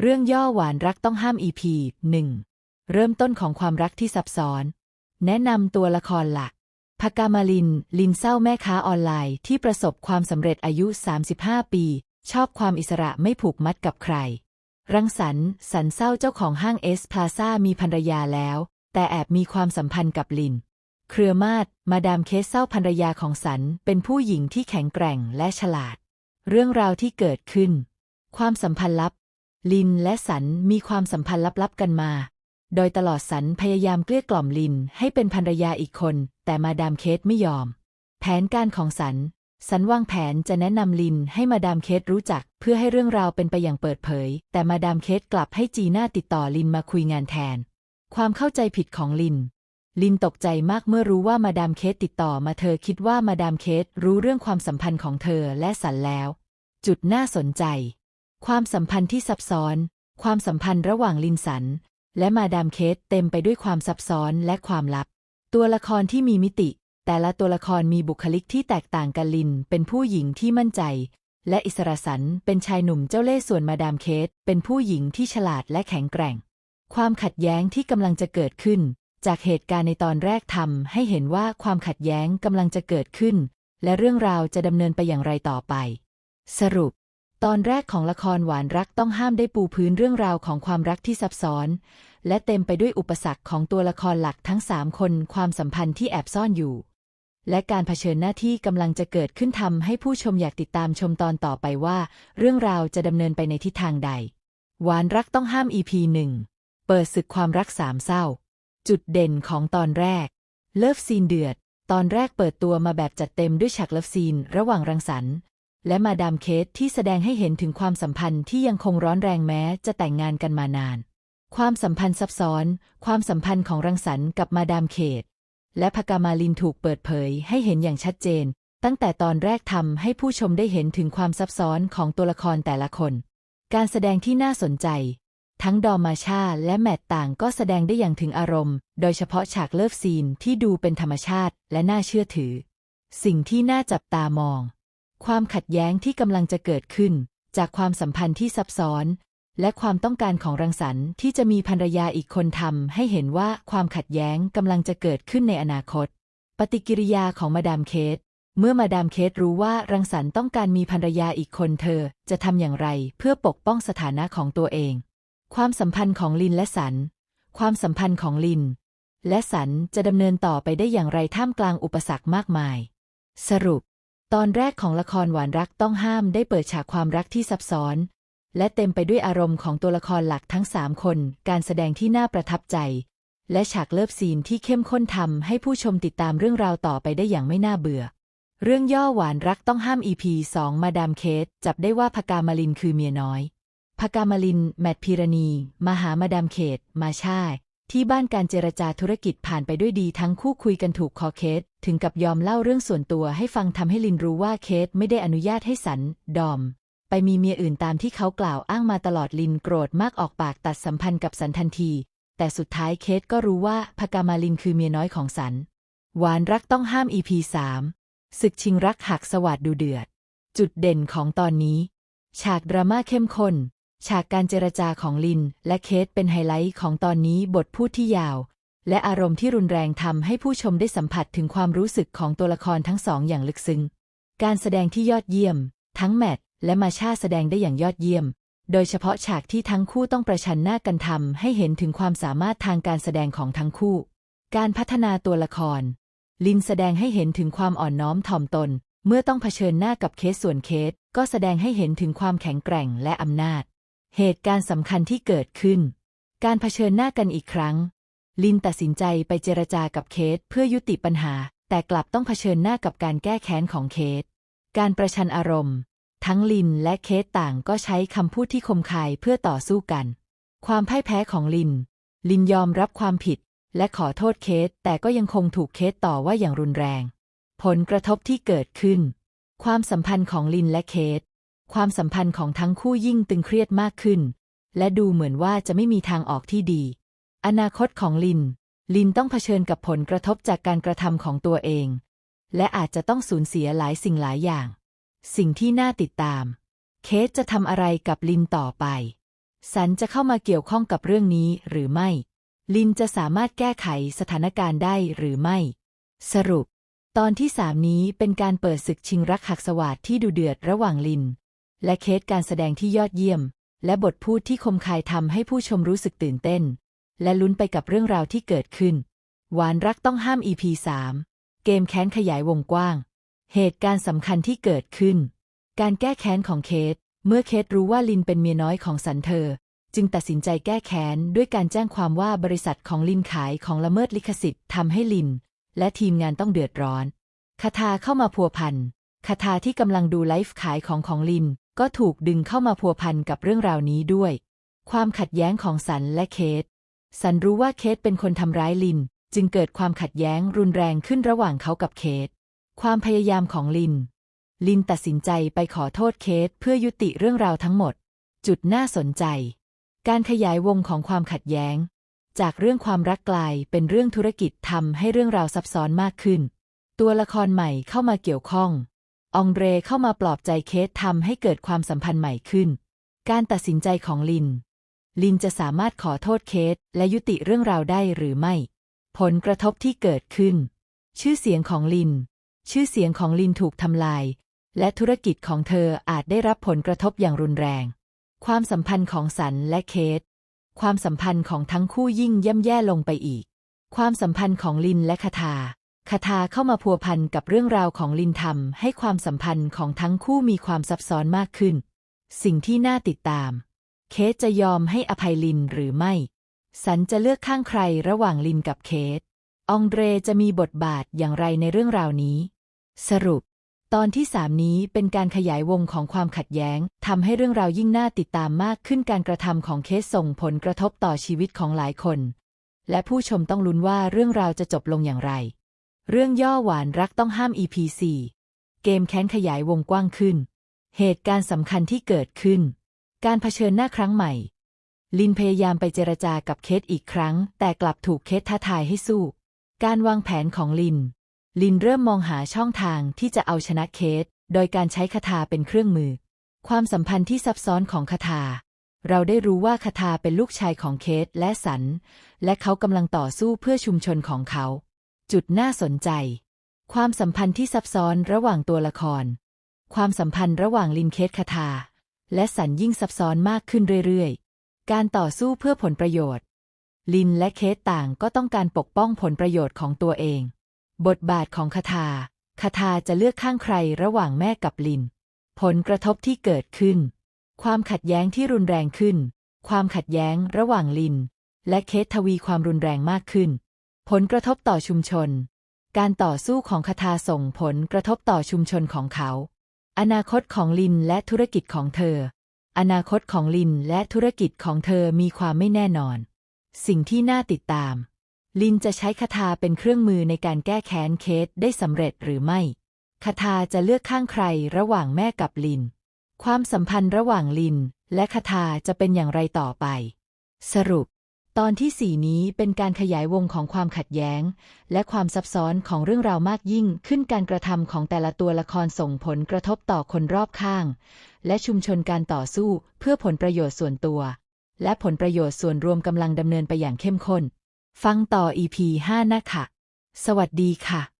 เรื่องย่อหวานรักต้องห้าม EP 1 เริ่มต้นของความรักที่ซับซ้อน แนะนำตัวละครหลักพกามาลิน ลินเศร้าแม่ค้าออนไลน์ที่ประสบความสำเร็จอายุ 35 ปี ชอบความอิสระไม่ผูกมัดกับใคร รังสรรค์สันเศร้าเจ้าของห้างเอสพลาซ่ามีภรรยาแล้ว แต่แอบมีความสัมพันธ์กับลิน เครือมาศมาดามเคสเศร้าภรรยาของสันเป็นผู้หญิงที่แข็งแกร่งและฉลาด เรื่องราวที่เกิดขึ้น ความสัมพันธ์ลับ ลินและสันมีความสัมพันธ์ลับๆกันมา โดยตลอดสันพยายามเกลี้ยกล่อมลินให้เป็นภรรยาอีกคน แต่มาดามเคสไม่ยอม แผนการของสัน สันวางแผนจะแนะนำลินให้มาดามเคสรู้จัก เพื่อให้เรื่องราวเป็นไปอย่างเปิดเผย แต่มาดามเคสกลับให้จีน่าติดต่อลินมาคุยงานแทน ความเข้าใจผิดของลิน ลินตกใจมากเมื่อรู้ว่ามาดามเคสติดต่อมาเธอคิดว่ามาดามเคสรู้เรื่องความสัมพันธ์ของเธอและสันแล้ว จุดน่าสนใจ ความสัมพันธ์ที่ซับซ้อน ความสัมพันธ์ระหว่างลินสัน และมาดามเคสเต็มไปด้วยความซับซ้อนและความลับ ตัวละครที่มีมิติ แต่ละตัวละครมีบุคลิกที่แตกต่างกันลิน เป็นผู้หญิงที่มั่นใจ และอิสระสันเป็นชายหนุ่มเจ้าเล่ห์ส่วนมาดามเคสเป็นผู้หญิงที่ฉลาดและแข็งแกร่ง ความขัดแย้งที่กำลังจะเกิดขึ้น จากเหตุการณ์ในตอนแรกทำให้เห็นว่าความขัดแย้งกำลังจะเกิดขึ้น และเรื่องราวจะดำเนินไปอย่างไรต่อไป สรุป ตอนแรกของละครหวานรักต้องห้ามได้ปูพื้นเรื่องราวของความรักที่ซับซ้อน และเต็มไปด้วยอุปสรรคของตัวละครหลักทั้งสามคนความสัมพันธ์ที่แอบซ่อนอยู่ และการเผชิญหน้าที่กำลังจะเกิดขึ้นทำให้ผู้ชมอยากติดตามชมตอนต่อไปว่า เรื่องราวจะดำเนินไปในทิศทางใด หวานรักต้องห้าม EP หนึ่งเปิดศึกความรักสามเศร้า จุดเด่นของตอนแรก เลิฟซีนเดือด ตอนแรกเปิดตัวมาแบบจัดเต็มด้วยฉากเลิฟซีนระหว่างรังสรรค์ และมาดามเคสที่แสดงให้เห็นถึงความสัมพันธ์ที่ยังคงร้อนแรงแม้จะแต่งงานกันมานาน ความสัมพันธ์ซับซ้อน ความสัมพันธ์ของรังสรรค์กับมาดามเคสและพกามาลินถูกเปิดเผยให้เห็นอย่างชัดเจน ตั้งแต่ตอนแรกทำให้ผู้ชมได้เห็นถึงความซับซ้อนของตัวละครแต่ละคน การแสดงที่น่าสนใจ ทั้งดอมมาชาและแมตต่างก็แสดงได้อย่างถึงอารมณ์ โดยเฉพาะฉากเลิฟซีนที่ดูเป็นธรรมชาติและน่าเชื่อถือ สิ่งที่น่าจับตามอง ความขัดแย้งที่กำลังจะเกิดขึ้น จากความสัมพันธ์ที่ซับซ้อน และความต้องการของรังสรรค์ที่จะมีภรรยาอีกคนทำให้เห็นว่าความขัดแย้งกำลังจะเกิดขึ้นในอนาคต ปฏิกิริยาของมาดามเคสเมื่อมาดามเคสรู้ว่ารังสรรค์ต้องการมีภรรยาอีกคนเธอจะทำอย่างไรเพื่อปกป้องสถานะของตัวเอง ความสัมพันธ์ของลินและสัน ความสัมพันธ์ของลิน และสันจะดำเนินต่อไปได้อย่างไรท่ามกลางอุปสรรคมากมาย สรุป ตอนแรกของละครหวานรักต้องห้ามได้เปิดฉากความรักที่ซับซ้อน และเต็มไปด้วยอารมณ์ของตัวละครหลักทั้งสามคน การแสดงที่น่าประทับใจ และฉากเลิฟซีนที่เข้มข้นทำให้ผู้ชมติดตามเรื่องราวต่อไปได้อย่างไม่น่าเบื่อ เรื่องย่อหวานรักต้องห้าม EP 2 มาดามเคสจับได้ว่าพกามาลินคือเมียน้อยพกามาลิน แมทพีรณีมาหามาดามเขต มาช่ายที่บ้านการเจรจาธุรกิจผ่านไปด้วยดีทั้งคู่คุยกันถูกคอเคส ถึงกับยอมเล่าเรื่องส่วนตัวให้ฟังทำให้ลินรู้ว่าเคสไม่ได้อนุญาตให้สัน ดอม ไปมีเมียอื่นตามที่เขากล่าวอ้างมาตลอดลินโกรธมากออกปากตัดสัมพันธ์กับสันทันที แต่สุดท้ายเคสก็รู้ว่าพกามาลินคือเมียน้อยของสัน หวานรักต้องห้าม EP 3ศึกชิงรักหักสวัสดดูเดือด จุดเด่นของตอนนี้ ฉากดราม่าเข้มข้นฉากการเจรจาของลิน และเคสเป็นไฮไลท์ของตอนนี้บทพูดที่ยาว และอารมณ์ที่รุนแรงทำให้ผู้ชมได้สัมผัสถึงความรู้สึกของตัวละครทั้งสองอย่างลึกซึ้ง การแสดงที่ยอดเยี่ยม ทั้งแมทและมาชาแสดงได้อย่างยอดเยี่ยม โดยเฉพาะฉากที่ทั้งคู่ต้องประชันหน้ากันทำให้เห็นถึงความสามารถทางการแสดงของทั้งคู่ การพัฒนาตัวละคร ลินแสดงให้เห็นถึงความอ่อนน้อมถ่อมตน เมื่อต้องเผชิญหน้ากับเคสส่วนเคส ก็แสดงให้เห็นถึงความแข็งแกร่งและอำนาจ เหตุการณ์สำคัญที่เกิดขึ้น การเผชิญหน้ากันอีกครั้ง ลินตัดสินใจไปเจรจากับเคสเพื่อยุติปัญหา แต่กลับต้องเผชิญหน้ากับการแก้แค้นของเคส การประชันอารมณ์ ทั้งลินและเคสต่างก็ใช้คำพูดที่คมคายเพื่อต่อสู้กัน ความพ่ายแพ้ของลิน ลินยอมรับความผิด และขอโทษเคส แต่ก็ยังคงถูกเคสต่อว่าอย่างรุนแรง ผลกระทบที่เกิดขึ้น ความสัมพันธ์ของลินและเคส ความสัมพันธ์ของทั้งคู่ยิ่งตึงเครียดมากขึ้น และดูเหมือนว่าจะไม่มีทางออกที่ดี อนาคตของลิน ลินต้องเผชิญกับผลกระทบจากการกระทำของตัวเอง และอาจจะต้องสูญเสียหลายสิ่งหลายอย่าง สิ่งที่น่าติดตาม เคสจะทำอะไรกับลินต่อไป สันจะเข้ามาเกี่ยวข้องกับเรื่องนี้หรือไม่ ลินจะสามารถแก้ไขสถานการณ์ได้หรือไม่ สรุป ตอนที่สามนี้เป็นการเปิดศึกชิงรักหักสวาดที่ดูเดือดระหว่างลิน และเคสการแสดงที่ยอดเยี่ยม และบทพูดที่คมคายทำให้ผู้ชมรู้สึกตื่นเต้น และลุ้นไปกับเรื่องราวที่เกิดขึ้น หวานรักต้องห้าม EP 3 เกมแค้นขยายวงกว้าง เหตุการณ์สำคัญที่เกิดขึ้น การแก้แค้นของเคสเมื่อเคสรู้ว่าลินเป็นเมียน้อยของสันเธอ จึงตัดสินใจแก้แค้นด้วยการแจ้งความว่าบริษัทของลินขายของละเมิดลิขสิทธิ์ทำให้ลิน และทีมงานต้องเดือดร้อนคาทาเข้ามาพัวพันคาทาที่กำลังดูไลฟ์ขายของของลิน ก็ถูกดึงเข้ามาพัวพันกับเรื่องราวนี้ด้วย ความขัดแย้งของสันและเคส สันรู้ว่าเคสเป็นคนทำร้ายลิน จึงเกิดความขัดแย้งรุนแรงขึ้นระหว่างเขากับเคสความพยายามของลิน ลินตัดสินใจไปขอโทษเคสเพื่อยุติเรื่องราวทั้งหมด จุดน่าสนใจ การขยายวงของความขัดแย้ง จากเรื่องความรักกลายเป็นเรื่องธุรกิจทำให้เรื่องราวซับซ้อนมากขึ้น ตัวละครใหม่เข้ามาเกี่ยวข้อง องเดรเข้ามาปลอบใจเคสทำให้เกิดความสัมพันธ์ใหม่ขึ้น การตัดสินใจของลิน ลินจะสามารถขอโทษเคสและยุติเรื่องราวได้หรือไม่ ผลกระทบที่เกิดขึ้น ชื่อเสียงของลิน ชื่อเสียงของลินถูกทำลาย และธุรกิจของเธออาจได้รับผลกระทบอย่างรุนแรง ความสัมพันธ์ของสันและเคสความสัมพันธ์ของทั้งคู่ยิ่งย่ำแย่ลงไปอีก ความสัมพันธ์ของลินและคาทาคาทาเข้ามาพัวพันกับเรื่องราวของลินทำให้ความสัมพันธ์ของทั้งคู่มีความซับซ้อนมากขึ้น สิ่งที่น่าติดตาม เคสจะยอมให้อภัยลินหรือไม่ สันจะเลือกข้างใครระหว่างลินกับเคส องเดรจะมีบทบาทอย่างไรในเรื่องราวนี้ สรุป ตอนที่สามนี้เป็นการขยายวงของความขัดแย้งทำให้เรื่องราวยิ่งน่าติดตามมากขึ้นการกระทำของเคสส่งผลกระทบต่อชีวิตของหลายคน และผู้ชมต้องลุ้นว่าเรื่องราวจะจบลงอย่างไร เรื่องย่อหวานรักต้องห้าม EP 4เกมแค้นขยายวงกว้างขึ้น เหตุการณ์สำคัญที่เกิดขึ้น การเผชิญหน้าครั้งใหม่ ลินพยายามไปเจรจากับเคสอีกครั้ง แต่กลับถูกเคสท้าทายให้สู้ การวางแผนของลิน ลินเริ่มมองหาช่องทางที่จะเอาชนะเคสโดยการใช้คาถาเป็นเครื่องมือ ความสัมพันธ์ที่ซับซ้อนของคาถาเราได้รู้ว่าคาถาเป็นลูกชายของเคสและสัน และเขากำลังต่อสู้เพื่อชุมชนของเขา จุดน่าสนใจ ความสัมพันธ์ที่ซับซ้อนระหว่างตัวละคร ความสัมพันธ์ระหว่างลินเคสคาถา และสันยิ่งซับซ้อนมากขึ้นเรื่อยๆ การต่อสู้เพื่อผลประโยชน์ ลินและเคสต่างก็ต้องการปกป้องผลประโยชน์ของตัวเอง บทบาทของคาถาคาถาจะเลือกข้างใครระหว่างแม่กับลิน ผลกระทบที่เกิดขึ้น ความขัดแย้งที่รุนแรงขึ้น ความขัดแย้งระหว่างลิน และเคสทวีความรุนแรงมากขึ้น ผลกระทบต่อชุมชน การต่อสู้ของคาถาส่งผลกระทบต่อชุมชนของเขา อนาคตของลินและธุรกิจของเธอ อนาคตของลินและธุรกิจของเธอมีความไม่แน่นอน สิ่งที่น่าติดตาม ลินจะใช้คาถาเป็นเครื่องมือในการแก้แค้นเคสได้สำเร็จหรือไม่คาถาจะเลือกข้างใครระหว่างแม่กับลิน ความสัมพันธ์ระหว่างลินและคาถาจะเป็นอย่างไรต่อไป สรุป ตอนที่สี่นี้เป็นการขยายวงของความขัดแย้ง และความซับซ้อนของเรื่องราวมากยิ่งขึ้นการกระทำของแต่ละตัวละครส่งผลกระทบต่อคนรอบข้าง และชุมชนการต่อสู้เพื่อผลประโยชน์ส่วนตัว และผลประโยชน์ส่วนรวมกำลังดำเนินไปอย่างเข้มข้น ฟังต่อ EP 5 นะคะ สวัสดีค่ะ